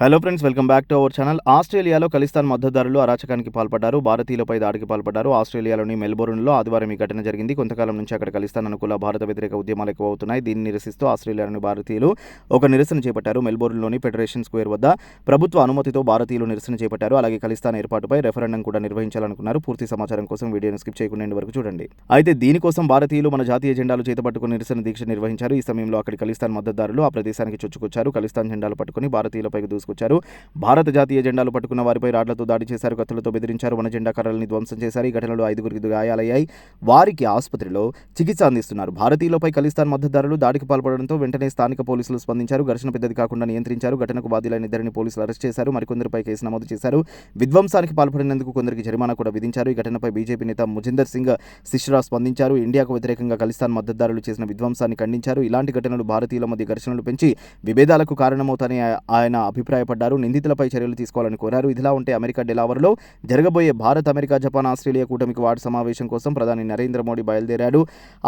Hello friends welcome back to our channel ఆస్ట్రేలియాలో ఖలిస్తాన్ మద్దతుదారులు అరాచకానికి పాల్పడ్డారు. భారతీయులపై దాడికి పాల్పడ్డారు. ఆస్ట్రేలియాలోని మెల్బోర్న్లో ఆదివారం ఈ ఘటన జరిగింది. కొంతకాలం నుంచి అక్కడ ఖలిస్తాన్ అనుకూల భారత వ్యతిరేక ఉద్యమాలు ఎక్కువ అవుతున్నాయి దీన్ని నిరసిస్తూ ఆస్ట్రేలియాలోని భారతీయులు ఒక నిరసన చేపట్టారు. మెల్బోర్న్లోని ఫెడరేషన్ స్క్వేర్ వద్ద ప్రభుత్వ అనుమతితో భారతీయులు నిరసన చేపట్టారు. అలాగే ఖలిస్తాన్ ఏర్పాటుపై రెఫరెండం కూడా నిర్వహించాలనుకున్నారు. పూర్తి సమాచారం కోసం వీడియోను స్కిప్ చేయకుండా వరకు చూడండి. అయితే దీనికోసం భారతీయులు మన జాతీయ జెండాలు చేతపట్టుకుని నిరసన దీక్ష నిర్వహించారు. ఈ సమయంలో అక్కడి ఖలిస్తాన్ మద్దతుదారులు ఆ ప్రదేశానికి చొచ్చుకొచ్చారు. ఖలిస్తాన్ జెండాలు పట్టుకుని భారతీయులపైకి తీసుకొచ్చారు. భారత జాతీయ జెండాలు పట్టుకున్న వారిపై రాడ్లతో దాడి చేశారు కత్తులతో బెదిరించారు వన జెండా కర్రల్ని ధ్వంసం చేశారు ఈ ఘటనలో ఐదుగురికి గాయాలయ్యాయి. వారికి ఆసుపత్రిలో చికిత్స అందిస్తున్నారు. భారతీయులపై ఖలిస్తాన్ మద్దతుదారులు దాడికి పాల్పడడంతో వెంటనే స్థానిక పోలీసులు స్పందించారు. ఘర్షణ పెద్దది కాకుండా నియంత్రించారు. ఘటనకు బాధ్యులైన ఇద్దరిని పోలీసులు అరెస్ట్ చేశారు. మరికొందరిపై కేసు నమోదు చేశారు. విధ్వంసానికి పాల్పడినందుకు కొందరికి జరిమానా కూడా విధించారు. ఈ ఘటనపై బీజేపీ నేత ముజిందర్ సింగ్ సిష్రా స్పందించారు. ఇండియాకు వ్యతిరేకంగా ఖలిస్తాన్ మద్దతుదారులు చేసిన విధ్వంసాన్ని ఖండించారు. ఇలాంటి ఘటనలు భారతీయుల మధ్య ఘర్షణలు పెంచి విభేదాలకు కారణమవుతాయని ఆయన అభిప్రాయం అభిప్రాయపడ్డారు. నిందితులపై చర్యలు తీసుకోవాలని కోరారు. ఇదిలా ఉంటే అమెరికా డెలావర్లో జరగబోయే భారత్ అమెరికా జపాన్ ఆస్ట్రేలియా కూటమికి వార్డు సమావేశం కోసం ప్రధాని నరేంద్ర మోడీ బయలుదేరాడు.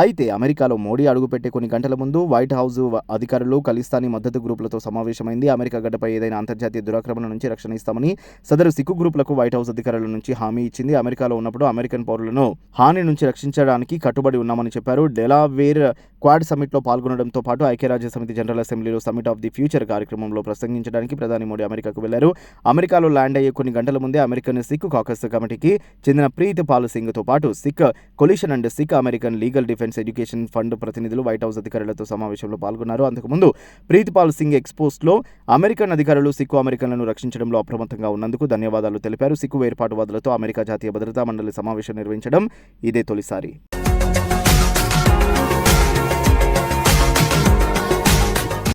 అయితే అమెరికాలో మోడీ అడుగుపెట్టే కొన్ని గంటల ముందు వైట్ హౌస్ అధికారులు ఖలిస్తానీ మద్దతు గ్రూపులతో సమావేశమైంది. అమెరికా గడ్డపై ఏదైనా అంతర్జాతీయ దురాక్రమణ నుంచి రక్షణ ఇస్తామని సదరు సిక్కు గ్రూపులకు వైట్ హౌస్ అధికారుల నుంచి హామీ ఇచ్చింది. అమెరికాలో ఉన్నప్పుడు అమెరికన్ పౌరులను హాని నుంచి రక్షించడానికి కట్టుబడి ఉన్నామని చెప్పారు. డెలావేర్ క్వాడ్ సమ్మిట్లో పాల్గొనడంతో పాటు ఐక్యరాజ్య సమితి జనరల్ అసెంబ్లీలో సమిట్ ఆఫ్ ది ఫ్యూచర్ కార్యక్రమంలో ప్రసంగించడానికి ప్రధాని మోడీ అమెరికాకు వెళ్ళారు. అమెరికాలో ల్యాండ్ అయ్యే కొన్ని గంటల ముందే అమెరికన్ సిక్ కాకస్ కమిటీకి చెందిన ప్రీత్ పాల్ సింగ్తో పాటు Sikh coalition and Sikh American legal defence education fund ప్రతినిధులు వైట్ హౌస్ అధికారులతో సమావేశంలో పాల్గొన్నారు. అంతకుముందు ప్రీత్ పాల్ సింగ్ ఎక్స్పోస్ట్లో అమెరికన్ అధికారులు సిక్కు అమెరికన్లను రక్షించడంలో అప్రమత్తంగా ఉన్నందుకు ధన్యవాదాలు తెలిపారు. సిక్కు వేర్పాటువాదులతో అమెరికా జాతీయ భద్రతా మండలి సమావేశం నిర్వహించడం ఇదే తొలిసారి.